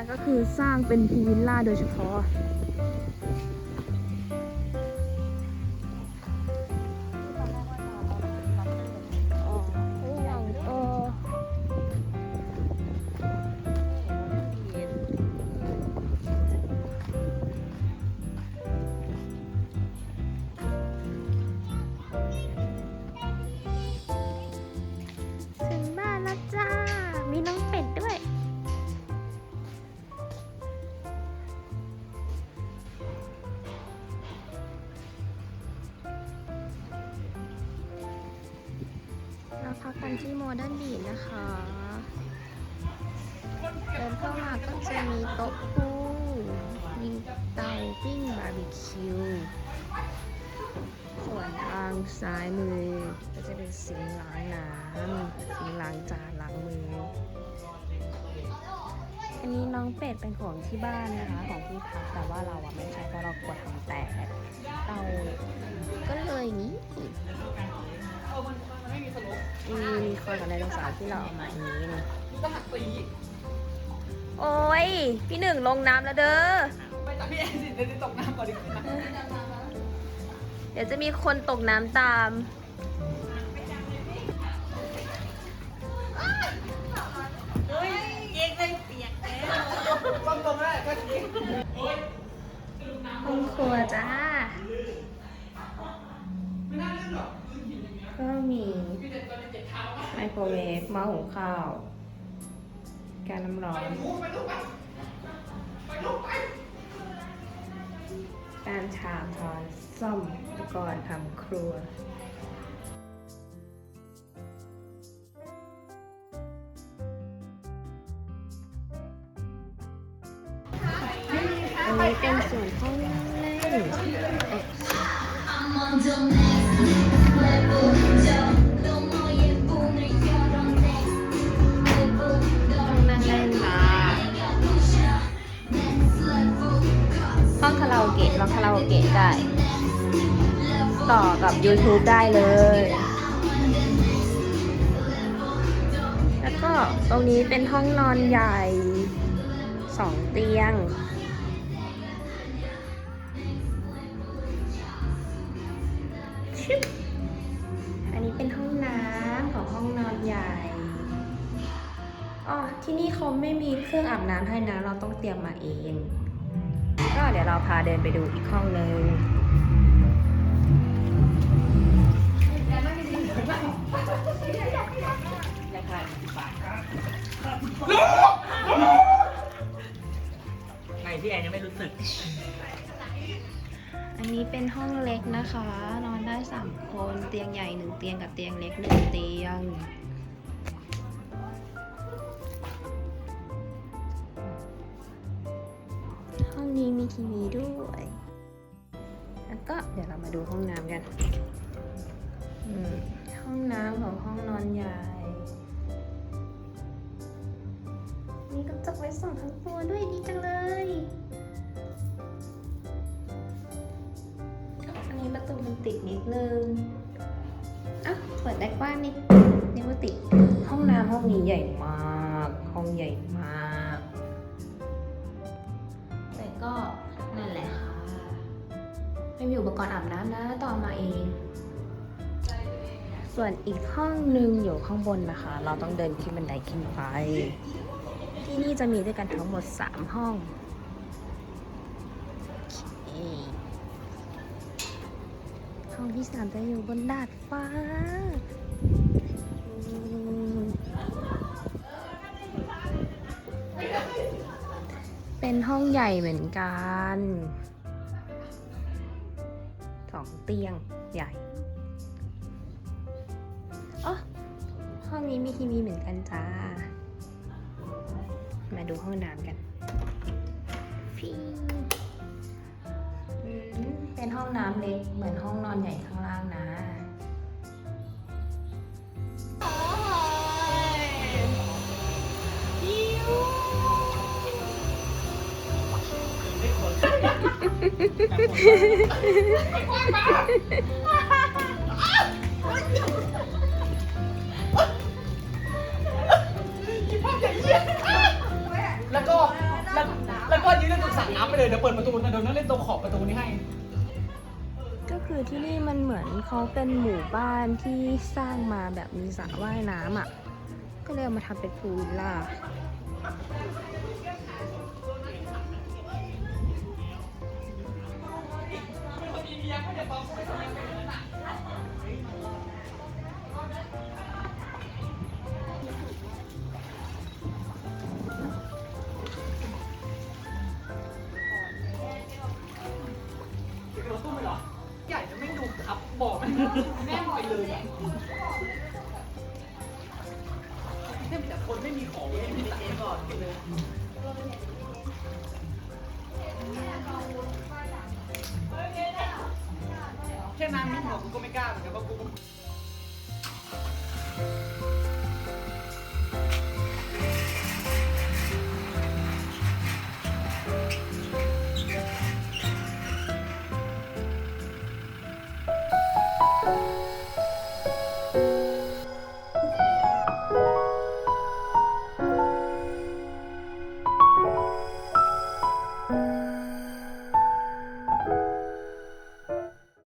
กก็คือสร้างเป็นพูวิลล่าโดยเฉพาะ ฟันที่โมเดิร์นบีนะคะ เดินเข้ามาก็จะมีโต๊ะคู่มีเตาปิ้งบาร์บีคิว ส่วนทางซ้ายมือก็จะเป็นสิงล้างน้ำสิงล้างจานล้างมือ อันนี้น้องเป็ดเป็นของที่บ้านนะคะ ของที่พักแต่ว่าเราอะไม่ใช่เพราะเรากลัวทำแตกเราก็เลยนี้มีมีคนกับไดโนเสาร์ที่เราเอามาอย่างนี้นี่โอ้ยพี่หนึ่งลงน้ำแล้วเด้อไปจากพี่แอนสิเดี๋ยวจะตกน้ำก่อนดีกว่าเดี๋ยวจะมีคนตกน้ำตาม ห้องครัวจ้าไม่น่าเล่นหรอกพื้นหินอย่างเงี้ยก็มีพี่เด็กตอนเจ็บเท้าอะไมโครเวฟหม้อหุงข้าว การน้ำร้อไปนลูกไปลูกไปไปลูกไปการชามช้อนซ่อมอุปกรณ์ทำครัว นี้เป็นส่วนห้องนั่งเล่นห้องคาราโอเกะร้องคาราโอเกะได้ ต่อกับ YouTube ได้เลย แล้วก็ตรงนี้เป็นห้องนอนใหญ่สองเตียง อันนี้เป็นห้องน้ำของห้องนอนใหญ่ อ๋อ ที่นี่เขาไม่มีเครื่องอาบน้ำให้นะ เราต้องเตรียมมาเอง ก็เดี๋ยวเราพาเดินไปดูอีกห้องหนึ่งไงพี่แอนยังไม่รู้สึก อันนี้เป็นห้องเล็กนะคะ นอนได้สามคนเตียงใหญ่หนึ่งเตียงกับเตียงเล็กหนึ่งเตียง ห้องนี้มีทีวีด้วย แล้วก็เดี๋ยวเรามาดูห้องน้ำกันห้องน้ำของห้องนอนใหญ่ มีกระจกไว้ส่องทั้งตัวด้วยดีจังเลย ประตูมันติดนิดนึงอะเปิดได้กว้างนิดนึกว่าติด ห้องน้ำห้องนี้ใหญ่มาก ห้องใหญ่มาก แต่ก็นั่นแหละค่ะ ไม่มีอุปกรณ์อาบน้ำนะต้องเอามาเอง ส่วนอีกห้องหนึ่งอยู่ข้างบนนะคะ เราต้องเดินขึ้นบันไดขึ้นไป ที่นี่จะมีด้วยกันทั้งหมด 3 ห้องโห้องที่สามจะอยู่บนดาดฟ้าเป็นห้องใหญ่เหมือนกัน สองเตียงใหญ่อ๋อห้องนี้มีทีวีเหมือนกันจ้า มาดูห้องน้ำกันฟิงอืมเป็ นห้องน้ำเล็กเหมือนห้องนอนใหญ่ข้างล่างนะเนี้วก็ยืนเล่นตรงสระน้ำไปเลยเดี๋ยวเปิดประตูนะเดี๋ยวนั่นเล่นตรงขอบประตูนี้ให้ คือที่นี่มันเหมือนเขาเป็นหมู่บ้านที่สร้างมาแบบมีสระว่ายน้ำอะ ก็เลยเอามาทำเป็นพูลวิลล่า แค่นั้นมีหัวกูก็ไม่กล้าเหมือนกันเพราะกู